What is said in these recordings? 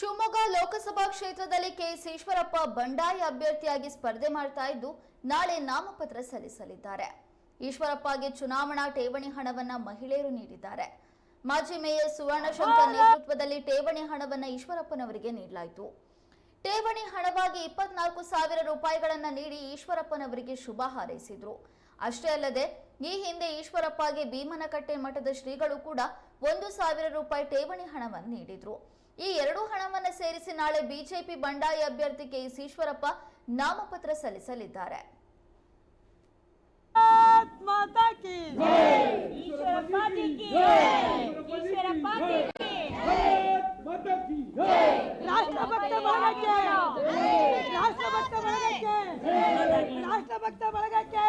ಶಿವಮೊಗ್ಗ ಲೋಕಸಭಾ ಕ್ಷೇತ್ರದಲ್ಲಿ ಕೆಎಸ್ ಈಶ್ವರಪ್ಪ ಬಂಡಾಯ ಅಭ್ಯರ್ಥಿಯಾಗಿ ಸ್ಪರ್ಧೆ ಮಾಡ್ತಾ ಇದ್ದು ನಾಳೆ ನಾಮಪತ್ರ ಸಲ್ಲಿಸಲಿದ್ದಾರೆ. ಈಶ್ವರಪ್ಪಗೆ ಚುನಾವಣಾ ಠೇವಣಿ ಹಣವನ್ನ ಮಹಿಳೆಯರು ನೀಡಿದ್ದಾರೆ. ಮಾಜಿ ಮೇಯರ್ ಸುವರ್ಣಶಂಕರ್ ನೇತೃತ್ವದಲ್ಲಿ ಠೇವಣಿ ಹಣವನ್ನ ಈಶ್ವರಪ್ಪನವರಿಗೆ ನೀಡಲಾಯಿತು. ಠೇವಣಿ ಹಣವಾಗಿ ಇಪ್ಪತ್ನಾಲ್ಕು ಸಾವಿರ ರೂಪಾಯಿಗಳನ್ನ ನೀಡಿ ಈಶ್ವರಪ್ಪನವರಿಗೆ ಶುಭ ಹಾರೈಸಿದ್ರು. ಅಷ್ಟೇ ಅಲ್ಲದೆ ಈ ಹಿಂದೆ ಈಶ್ವರಪ್ಪಗೆ ಭೀಮನಕಟ್ಟೆ ಮಠದ ಶ್ರೀಗಳು ಕೂಡ ಒಂದು ಸಾವಿರ ರೂಪಾಯಿ ಠೇವಣಿ ಹಣವನ್ನು ನೀಡಿದ್ರು. ಈ ಎರಡೂ ಹಣವನ್ನು ಸೇರಿಸಿ ನಾಳೆ ಬಿಜೆಪಿ ಬಂಡಾಯ ಅಭ್ಯರ್ಥಿ ಕೆ ಈಶ್ವರಪ್ಪ ನಾಮಪತ್ರ ಸಲ್ಲಿಸಲಿದ್ದಾರೆ ರಾಷ್ಟ್ರಭಕ್ತ ಬಳಗಕ್ಕೆ! ರಾಷ್ಟ್ರಭಕ್ತ ಬಳಗಕ್ಕೆ!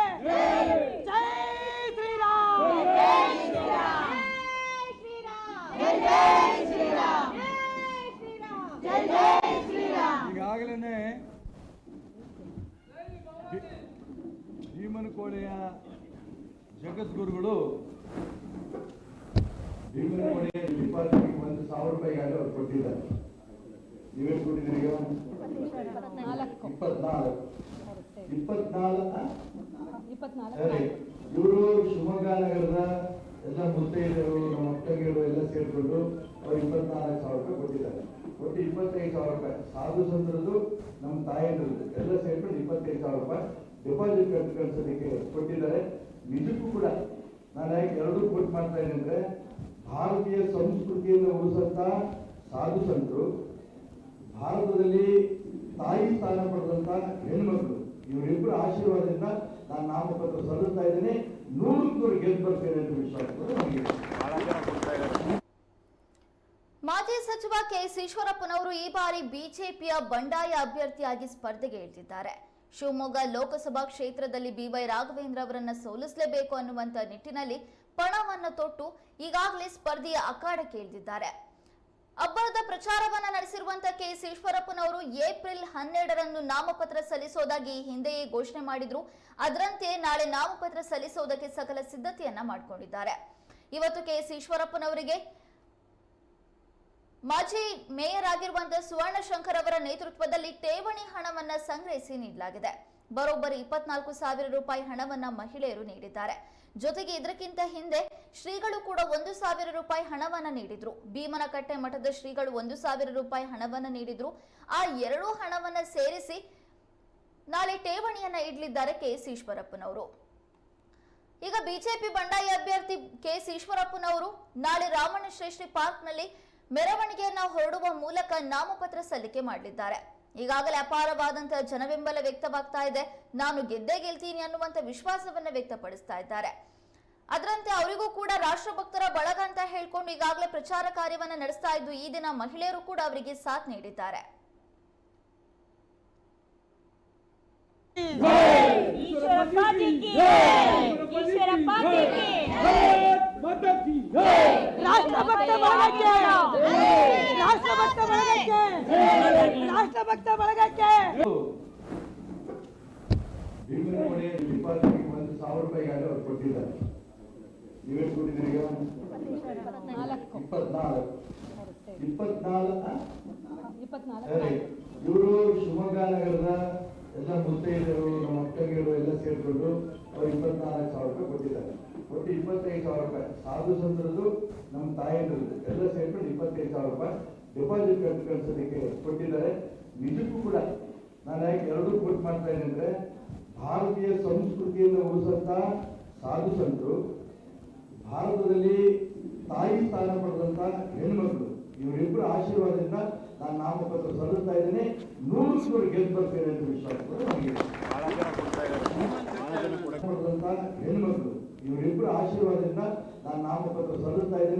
ಭೀಮನಕೋಳೆಯ ಜಗದ್ಗುರುಗಳು. ಭೀಮನಕೋಳೆಯ ಡಿಪಾರ್ಟ್ಮೆಂಟ್ ಒಂದು ಸಾವಿರ ರೂಪಾಯಿಗಾಗಲೇ ಅವ್ರು ಕೊಟ್ಟಿದ್ದಾರೆ. ನೀವೇನು ಕೊಟ್ಟಿದ್ದೀರಿ ಈಗ? ಇಪ್ಪತ್ನಾಲ್ಕು. ಇಪ್ಪತ್ನಾಲ್ಕು. ಸರಿ. ಇವರು ಶಿವಮೊಗ್ಗ ನಗರದ ಎಲ್ಲ ಮುತ್ತೈದರು ನಮ್ಮ ಅಕ್ಕಗಿರು ಎಲ್ಲ ಸೇರ್ಕೊಂಡು ಅವ್ರು ಇಪ್ಪತ್ನಾಲ್ಕು ಸಾವಿರ ರೂಪಾಯಿ ಕೊಟ್ಟಿದ್ದಾರೆ. ಒಟ್ಟು ಇಪ್ಪತ್ತೈದು ಸಾವಿರ ರೂಪಾಯಿ. ಸಾಧು ಸಂತರದ್ದು ನಮ್ಮ ತಾಯಂದ್ರದ್ದು ಎಲ್ಲ ಸೇರ್ಕೊಂಡು ಇಪ್ಪತ್ತೈದು ಸಾವಿರ ರೂಪಾಯಿ. ಡೆಪಾಸಿಟ್ ಕಟ್ಟು ಕಳಿಸೋದಕ್ಕೆ ಕೊಟ್ಟಿದ್ದಾರೆ. ನಿಜಕ್ಕೂ ಕೂಡ ನಾನು ಯಾಕೆ ಎರಡೂ ಕೋಟ್ ಮಾಡ್ತಾ ಇದ್ದೀನಿ ಭಾರತೀಯ ಸಂಸ್ಕೃತಿಯನ್ನು ಉಳಿಸಂತ ಸಾಧು ಸಂತರು, ಭಾರತದಲ್ಲಿ ತಾಯಿ ಸ್ಥಾನ ಪಡೆದಂತ ಹೆಣ್ಮಕ್ಳು, ಇವರಿಬ್ಬರ ಆಶೀರ್ವಾದದಿಂದ ನಾನು ನಾಮಪತ್ರ ಸಲ್ಲಿಸ್ತಾ ಇದ್ದೇನೆ. ನೂರು ನೂರು ಗೆದ್ದು ಬರ್ತೇನೆ ಅಂತ ವಿಶ್ವಾಸ ಮಾಜಿ ಸಚಿವ ಕೆಎಸ್ ಈಶ್ವರಪ್ಪನವರು ಈ ಬಾರಿ ಬಿಜೆಪಿಯ ಬಂಡಾಯ ಅಭ್ಯರ್ಥಿಯಾಗಿ ಸ್ಪರ್ಧೆಗೆ ಇಳಿದಿದ್ದಾರೆ. ಶಿವಮೊಗ್ಗ ಲೋಕಸಭಾ ಕ್ಷೇತ್ರದಲ್ಲಿ ಬಿವೈ ರಾಘವೇಂದ್ರ ಅವರನ್ನು ಸೋಲಿಸಲೇಬೇಕು ಅನ್ನುವಂತ ನಿಟ್ಟಿನಲ್ಲಿ ಪಣವನ್ನು ತೊಟ್ಟು ಈಗಾಗಲೇ ಸ್ಪರ್ಧೆಯ ಅಖಾಡಕ್ಕೆ ಇಳಿದಿದ್ದಾರೆ. ಅಬ್ಬರದ ಪ್ರಚಾರವನ್ನ ನಡೆಸಿರುವಂತ ಕೆಎಸ್ ಈಶ್ವರಪ್ಪನವರು ಏಪ್ರಿಲ್ ಹನ್ನೆರಡರಂದು ನಾಮಪತ್ರ ಸಲ್ಲಿಸೋದಾಗಿ ಹಿಂದೆಯೇ ಘೋಷಣೆ ಮಾಡಿದ್ರು. ಅದರಂತೆ ನಾಳೆ ನಾಮಪತ್ರ ಸಲ್ಲಿಸೋದಕ್ಕೆ ಸಕಲ ಸಿದ್ಧತೆಯನ್ನ ಮಾಡಿಕೊಂಡಿದ್ದಾರೆ. ಇವತ್ತು ಕೆಎಸ್ ಈಶ್ವರಪ್ಪನವರಿಗೆ ಮಾಜಿ ಮೇಯರ್ ಆಗಿರುವಂತಹ ಸುವರ್ಣ ಶಂಕರ್ ಅವರ ನೇತೃತ್ವದಲ್ಲಿ ಠೇವಣಿ ಹಣವನ್ನ ಸಂಗ್ರಹಿಸಿ ನೀಡಲಾಗಿದೆ. ಬರೋಬ್ಬರಿ ಇಪ್ಪತ್ನಾಲ್ಕು ಸಾವಿರ ರೂಪಾಯಿ ಹಣವನ್ನ ಮಹಿಳೆಯರು ನೀಡಿದ್ದಾರೆ. ಜೊತೆಗೆ ಇದಕ್ಕಿಂತ ಹಿಂದೆ ಶ್ರೀಗಳು ಕೂಡ ಒಂದು ಸಾವಿರ ರೂಪಾಯಿ ಹಣವನ್ನ ನೀಡಿದ್ರು. ಭೀಮನಕಟ್ಟೆ ಮಠದ ಶ್ರೀಗಳು ಒಂದು ಸಾವಿರ ರೂಪಾಯಿ ಹಣವನ್ನ ನೀಡಿದ್ರು. ಆ ಎರಡೂ ಹಣವನ್ನ ಸೇರಿಸಿ ನಾಳೆ ಠೇವಣಿಯನ್ನ ಇಡಲಿದ್ದಾರೆ ಕೆಎಸ್ ಈಶ್ವರಪ್ಪನವರು. ಈಗ ಬಿಜೆಪಿ ಬಂಡಾಯ ಅಭ್ಯರ್ಥಿ ಕೆಎಸ್ ಈಶ್ವರಪ್ಪನವರು ನಾಳೆ ರಾಮಣ್ಣ ಶ್ರೇಷ್ಠಿ ಪಾರ್ಕ್ನಲ್ಲಿ ಮೆರವಣಿಗೆಯನ್ನ ಹೊರಡುವ ಮೂಲಕ ನಾಮಪತ್ರ ಸಲ್ಲಿಕೆ ಮಾಡಲಿದ್ದಾರೆ ಈಗಾಗಲೇ ಅಪಾರವಾದಂತಹ ಜನಬೆಂಬಲ ವ್ಯಕ್ತವಾಗ್ತಾ ಇದೆ ನಾನು ಗೆದ್ದೇ ಗೆಲ್ತೀನಿ ಅನ್ನುವಂತ ವಿಶ್ವಾಸವನ್ನ ವ್ಯಕ್ತಪಡಿಸ್ತಾ ಇದ್ದಾರೆ ಅದರಂತೆ ಅವರಿಗೂ ಕೂಡ ರಾಷ್ಟ್ರಭಕ್ತರ ಬಳಗ ಅಂತ ಹೇಳ್ಕೊಂಡು ಈಗಾಗಲೇ ಪ್ರಚಾರ ಕಾರ್ಯವನ್ನ ನಡೆಸ್ತಾ ಇದ್ದು ಈ ದಿನ ಮಹಿಳೆಯರು ಕೂಡ ಅವರಿಗೆ ಸಾಥ್ ನೀಡಿದ್ದಾರೆ ರಾಷ್ಟ್ರಭಕ್ತ ರಾಷ್ಟ್ರಭಕ್ತ ಬಳಗಕ್ಕೆ ಭೀಮನಕೋಳೆಯ ಡಿಪಾರ್ಟ್ಮೆಂಟ್ ಒಂದು ಸಾವಿರ ರೂಪಾಯಿಗಾಗಲೇ ಅವ್ರು ಕೊಟ್ಟಿದ್ದಾರೆ. ನೀವೇನು ಕೊಟ್ಟಿದ್ದೀರಿ ಈಗ? ಇಪ್ಪತ್ನಾಲ್ಕು. ಇಪ್ಪತ್ನಾಲ್ಕು. ಇವರು ಶಿವಮೊಗ್ಗ ನಗರದ ಎಲ್ಲ ಮುತ್ತೈದರು ನಮ್ಮ ಅಕ್ಕಗಿರು ಎಲ್ಲ ಸೇರಿಕೊಂಡು ಅವ್ರು ಇಪ್ಪತ್ನಾಲ್ಕು ಸಾವಿರ ರೂಪಾಯಿ ಕೊಟ್ಟಿದ್ದಾರೆ. ಒಟ್ಟು ಇಪ್ಪತ್ತೈದು ಸಾವಿರ ರೂಪಾಯಿ. ಸಾಧು ಸಂತರದ್ದು ನಮ್ಮ ತಾಯಂದ್ರದ್ದು. ಎಲ್ಲ ಸೇರ್ಕೊಂಡು ಇಪ್ಪತ್ತೈದು ಸಾವಿರ ರೂಪಾಯಿ. ಡೆಪಾಸಿಟ್ ಕಟ್ಟು ಕೊಟ್ಟಿದ್ದಾರೆ. ನಿಜಕ್ಕೂ ಕೂಡ ನಾನು ಯಾಕೆ ಎರಡೂ ಕೋಟ್ ಮಾಡ್ತಾ ಇದ್ದೀನಿ ಅಂದ್ರೆ, ಭಾರತೀಯ ಸಂಸ್ಕೃತಿಯನ್ನು ಉಳಿಸಂತ ಸಾಧು ಸಂತರು, ಭಾರತದಲ್ಲಿ ತಾಯಿ ಸ್ಥಾನ ಪಡೆದಂತ ಹೆಣ್ಮಕ್ಳು, ಇವರಿಬ್ಬರ ಆಶೀರ್ವಾದದಿಂದ ನಾನು ನಾಮಪತ್ರ ಸಲ್ಲಿಸ್ತಾ ಇದ್ದೀನಿ. ನೂರು ಸೂರು ಗೆದ್ದು ಬರ್ತೇನೆ ಅಂತ ವಿಶ್ವಾಸ ಹೆಣ್ಮಕ್ಳು, ಇವರಿಬ್ಬರ ಆಶೀರ್ವಾದದಿಂದ ನಾನು ನಾಮಪತ್ರ ಸಲ್ಲಿಸ್ತಾ ಇದ್ದೇನೆ.